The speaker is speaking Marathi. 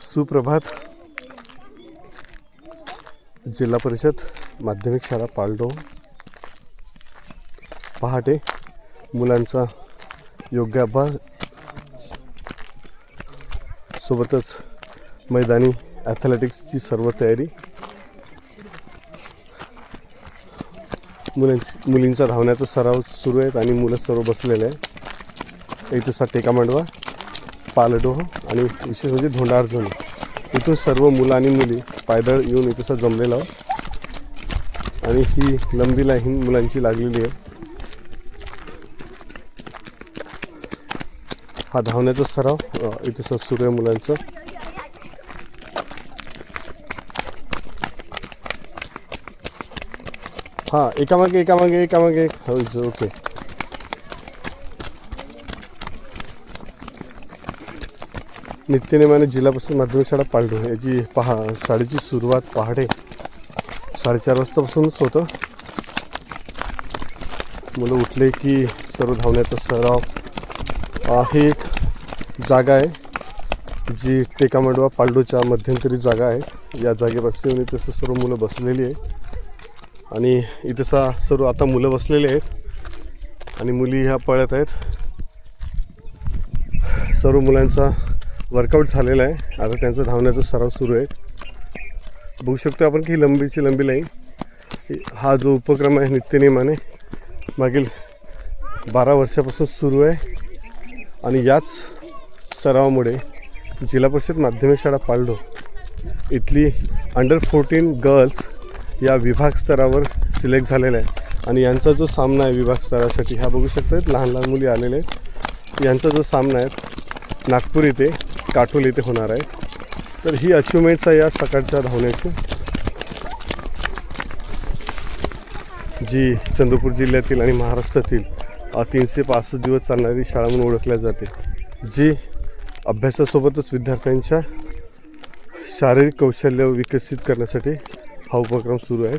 सुप्रभात. जिल्हा परिषद माध्यमिक शाळा पालडो पहाटे मुलांचा योग्य अभ्यास सोबतच मैदानी ॲथलेटिक्सची सर्व तयारी. मुलांची मुलींचा धावण्याचा सराव सुरू आहेत आणि मुलं सर्व बसलेले आहे एक तसा टेका मांडवा. पालडोह आणि विशेष म्हणजे धोंडा इथून सर्व मुलं आणि मुली पायदळ येऊन इथं जमलेला आहोत. आणि ही लंबी लाईन मुलांची लागलेली आहे. हा धावण्याचा सराव अ, सूर्य मुलांचं. हां एकामागे एकामागे एकामागे. एक हो ओके. नित्यनेमाने जिल्हा परिषद माध्यमिक शाळा पालडू याची पहा शाळेची सुरुवात पहाटे साडेचार वाजतापासूनच होतं मुलं उठले की सर्व धावण्याचा सराव ही एक जागा आहे जी टेकामांडवा पालडूच्या मध्यंतरी जागा आहे. या जागेपासून इथं तसं सर्व मुलं बसलेली आहे आणि इथं सर्व आता मुलं बसलेली आहेत. आणि मुली ह्या पळत आहेत. सर्व मुलांचा वर्कआउट झालेला आहे. आता त्यांचा धावण्याचा सराव सुरू आहे. बघू शकतो आपण की लंबीची लंबी लाईन. हा जो उपक्रम आहे नित्यनियमाने मागील बारा वर्षापासून सुरू आहे. आणि याच सरावामुळे जिल्हा परिषद माध्यमिक शाळा पालडो इथली अंडर फोर्टीन गर्ल्स या विभाग स्तरावर सिलेक्ट झालेल्या आहे. आणि यांचा जो सामना आहे विभाग स्तरासाठी हा बघू शकतात लहान लहान मुली आलेल्या आहेत. यांचा जो सामना आहे नागपूर इथे काटोल इथे होणार आहे. तर ही अचिव्हमेंट्स आहे या सकाळच्या धावण्याची. जी चंद्रपूर जिल्ह्यातील आणि महाराष्ट्रातील तीनशे पासष्ट दिवस चालणारी शाळा म्हणून ओळखल्या जाते. जी अभ्यासासोबतच विद्यार्थ्यांच्या शारीरिक कौशल्य विकसित करण्यासाठी हा उपक्रम सुरू आहे.